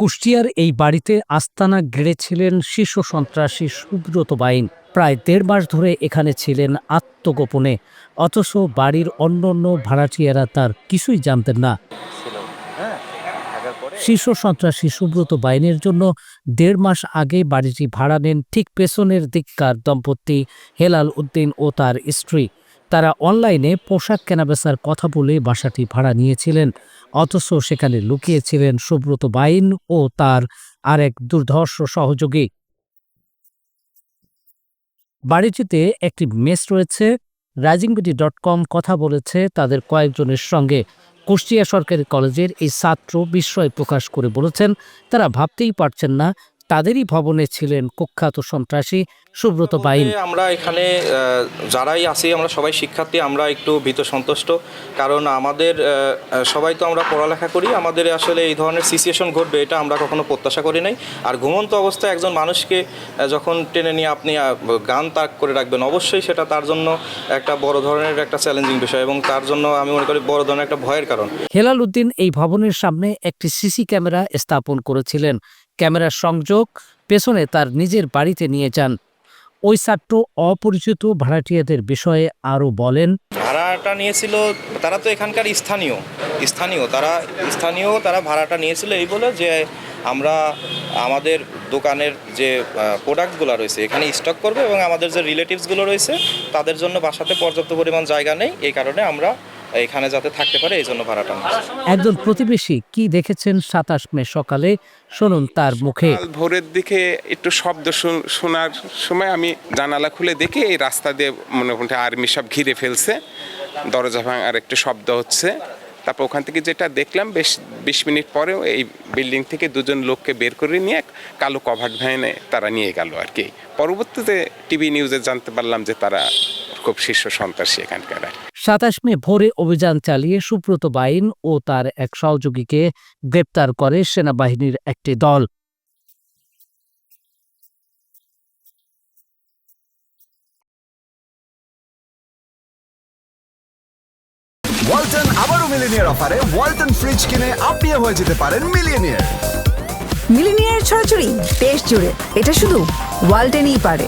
কুষ্টিয়ার এই বাড়িতে আস্তানা গেড়েছিলেন শীর্ষ সন্ত্রাসী সুব্রত বাইন। প্রায় দেড় মাস ধরে এখানে ছিলেন আত্মগোপনে, অথচ বাড়ির অন্যান্য ভাড়াটিয়ারা তার কিছুই জানতেন না। শীর্ষ সন্ত্রাসী সুব্রত বাইনের জন্য দেড় মাস আগে বাড়িটি ভাড়া নেন, ঠিক পেছনের দিককার দম্পতি হেলাল উদ্দিন ও তার স্ত্রী। তারা অনলাইনে পোশাক কেনাবেচার কথা বলে বাসাটি ভাড়া নিয়েছিলেন। অথচ সেখানে লুকিয়েছিলেন সুব্রত বাইন ও তার আরেক দুর্ধর্ষ সহযোগী। বাড়িটিতে একটি মেস রয়েছে। রাইজিংবিডি ডট কম কথা বলেছে তাদের কয়েকজনের সঙ্গে। কুষ্টিয়া সরকারি কলেজের এই ছাত্র বিস্ময় প্রকাশ করে বলেছেন, তারা ভাবতেই পারছেন না তাদেরই ভবনে ছিলেন কুখ্যাত সন্ত্রাসী সুব্রত বাইন। আমরা এখানে যারাই আছি আমরা সবাই শিক্ষার্থী আমরা একটু ভীত সন্তুষ্ট। কারণ আমাদের সবাই তো আমরা পড়ালেখা করি আমাদের আসলে এই ধরনের সিচুয়েশন ঘটবে এটা আমরা কখনো প্রত্যাশা করি নাই। আর ঘুমন্ত অবস্থায় একজন মানুষকে যখন টেনে নিয়ে আপনি গান তাক করে রাখবেন অবশ্যই সেটা তার জন্য একটা বড় ধরনের একটা চ্যালেঞ্জিং বিষয় এবং তার জন্য আমি মনে করি বড় ধরনের একটা ভয়ের কারণ। হেলাল উদ্দিন এই ভবনের সামনে একটি সিসি ক্যামেরা স্থাপন করেছিলেন। ক্যামেরার সংযোগ পেছনে তার নিজের বাড়িতে নিয়ে যান। ওই ছাত্র অপরিচিত ভাড়াটিয়াদের বিষয়ে আরও বলেন, ভাড়াটা নিয়েছিল, তারা তো এখানকার স্থানীয় স্থানীয়, তারা স্থানীয়, তারা ভাড়াটা নিয়েছিল এই বলে যে আমরা আমাদের দোকানের যে প্রোডাক্টগুলো রয়েছে, এখানে স্টক করবে এবং আমাদের যে রিলেটিভসগুলো রয়েছে, তাদের জন্য বাসাতে পর্যাপ্ত পরিমাণ জায়গা নেই, এই কারণে আমরা এখানে যাতে থাকতে পারে এই জন্য ভাড়াটা একজন প্রতিবেশী কি দেখেছেন সাতাশ মে সকালে? শুনুন তার মুখে। ভোরের দিকে একটু শব্দ শোনার সময় আমি জানালা খুলে দেখি এই রাস্তা দিয়ে মোটামুটি আর্মি সব ঘিরে ফেলছে। দরজা ভাঙার একটু শব্দ হচ্ছে। তারপর ওখান থেকে যেটা দেখলাম বেশ বিশ মিনিট পরেও এই বিল্ডিং থেকে দুজন লোককে বের করে নিয়ে কালো কভার্ড ভ্যানে তারা নিয়ে গেল আর কি। পরবর্তীতে টিভি নিউজে জানতে পারলাম যে তারা খুব শীর্ষ সন্ত্রাসী এখানকার আর কি। সাতাশ মে ভোরে অভিযান চালিয়ে সুব্রত বাইন ও তার এক সহযোগীকে গ্রেপ্তার করে সেনাবাহিনীর একটি দল। ওয়ালটন আবারও মিলিনিয়ার অফারে ওয়ালটন ফ্রিজ কিনে আপনিও হয়ে যেতে পারেন মিলিয়নিয়ার মিলিনিয়ার ছড়াছড়ি দেশ জুড়ে। এটা শুধু ওয়ালটেনই পারে।